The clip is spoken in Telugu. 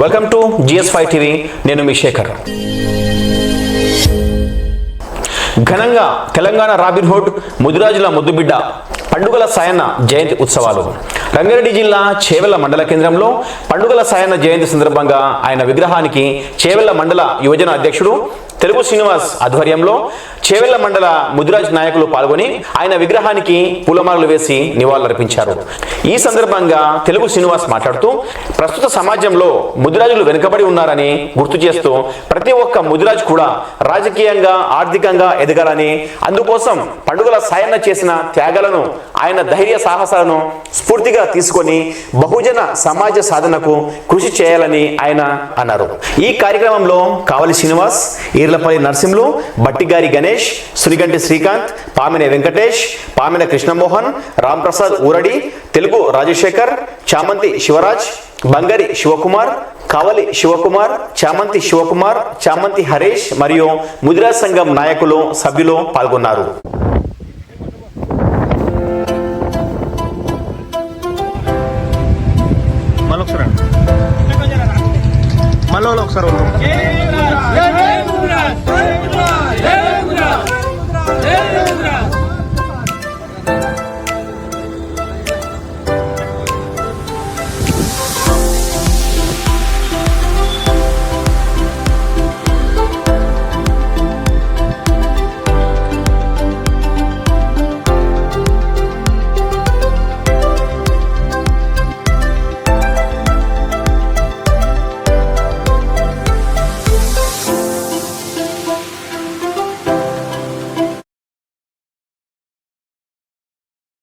Welcome to G S five TV మీ శేఖర్. ఘనంగా తెలంగాణ రాబిన్హుడ్ ముదిరాజుల ముద్దుబిడ్డ పండుగల సాయన్న జయంతి ఉత్సవాలు. రంగారెడ్డి జిల్లా చేవెళ్ళ మండల కేంద్రంలో పండుగల సాయన్న జయంతి సందర్భంగా ఆయన విగ్రహానికి చేవెళ్ళ మండల యువజన అధ్యక్షుడు తెలుగు శ్రీనివాస్ ఆధ్వర్యంలో చేవెళ్ళ మండల ముదిరాజ్ నాయకులు పాల్గొని ఆయన విగ్రహానికి పూలమాలలు వేసి నివాళులర్పించారు. ఈ సందర్భంగా తెలుగు శ్రీనివాస్ మాట్లాడుతూ ప్రస్తుత సమాజంలో ముదిరాజులు వెనుకబడి ఉన్నారని గుర్తు చేస్తూ ప్రతి ఒక్క ముదిరాజు కూడా రాజకీయంగా ఆర్థికంగా ఎదగాలని అందుకోసం పండుగల సాయన్న చేసిన త్యాగాలను ఆయన ధైర్య సాహసాలను స్ఫూర్తిగా తీసుకొని బహుజన సమాజ సాధనకు కృషి చేయాలని ఆయన అన్నారు. ఈ కార్యక్రమంలో కావలి శ్రీనివాస్ ఈర్లపల్లి నరసింహులు బట్టిగారి గణేష్ సురిగంటి శ్రీకాంత్ పామిన వెంకటేష్ పామిన కృష్ణమోహన్ రాంప్రసాద్ ఊరడి తెలుగు రాజశేఖర్ చామంతి శివరాజ్ బంగరి శివకుమార్ కావలి శివకుమార్ చామంతి శివకుమార్ చామంతి హరీష్ మరియు ముదిరా సంఘం నాయకులు సభ్యులు పాల్గొన్నారు. మళ్ళీ ఒకసారి